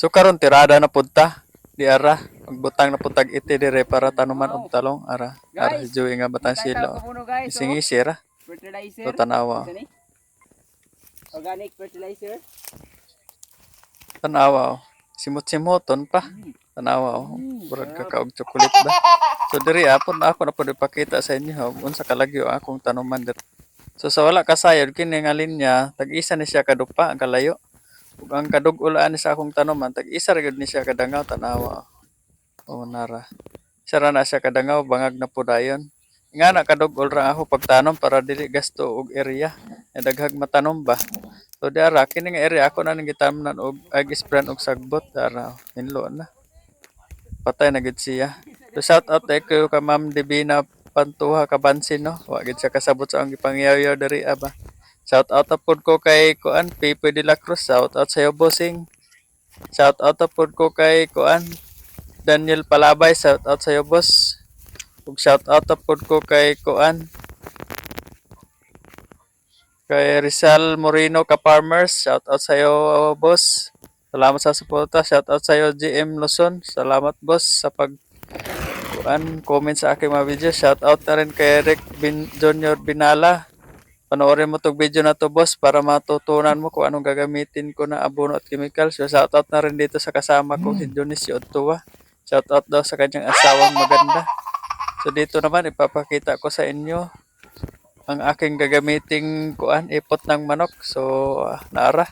So karon tirada na punta. Di ara magbutang na puntag iti dire para tanuman og talong ara. Ara si Joey nga batang sila. ka guys. oh. Isingi sira. Fertilizer. So tanawa. Organic fertilizer. Tanawa. oh. Simot-simoton pa. Tanawa. oh. Burag kakaog chocolate ba. So diri apon na ako na pud ipakita sa inyo ha, unsa kalagyo akong tanuman dir. So sa wala kasayod kini nga linya, tag-isa ni siya kadupa ang kalayo. Ug ang kadug-ulaan sa akong tanuman, tag-isa ra gyud ni siya kadangaw tanawa. O nara. Isa ra na siya kadangaw bangag na pudayon. Nga na kadug-ul ra ako pagtanom para dili gasto og area. E daghag matanom ba. So di ara kini area ako na ning gitamnan og ag sprayan og sagbot ara hinlo na. Patay na gid siya. So shout out tayo kayo ka Ma'am Divina Pantuha Kabansin no. Wa gid siya kasabot sa ang gipangyaw diri aba. Shout out pod ko kay Kuan Pepe de la Cruz. Shout out sa iyo bossing. Shout out pod ko kay Kuan Daniel Palabay. Shout out sa iyo boss. Ug shout out pod ko kay Kuan kay Rizal Moreno ka Farmers. Shout out sa iyo boss. Salamat sa suporta. Shout out sa iyo GM Luzon. Salamat boss sa pag kuan comment sa aking mga video. Shout out na rin kay Rick Bin Junior Binala. Panoorin mo tong video na to boss para matutunan mo kung anong gagamitin ko na abono at chemical. So shout out na rin dito sa kasama ko si Dionisio Otua. Shout out daw sa kanyang asawang maganda. So dito naman ipapakita ko sa inyo ang aking gagamiting kuan ipot ng manok. So ah, naara.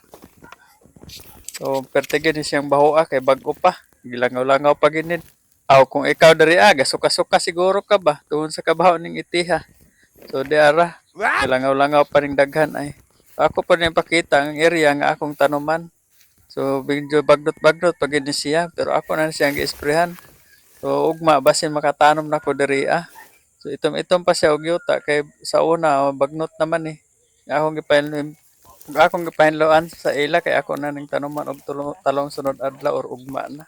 So pertigin siyang bahoa kay bago pa. Gilangaw-langaw pa ginid. Aw kung ikaw dari aga suka-suka siguro ka ba tuon sa kabaho ning itiha. So di ara. Langaw-langaw pa ring daghan ay. Ako pa rin pakita ang area nga akong tanuman. So medyo bagnot-bagnot pag siya pero ako na siyang gi-sprayhan. So ugma basin makatanom na ko diri ah. So itom-itom pa siya og yuta kay sa una oh, bagnot naman eh. Akong gipahin akong gipahinloan sa ila kay ako na ning tanuman og talong sunod adlaw or ugma na.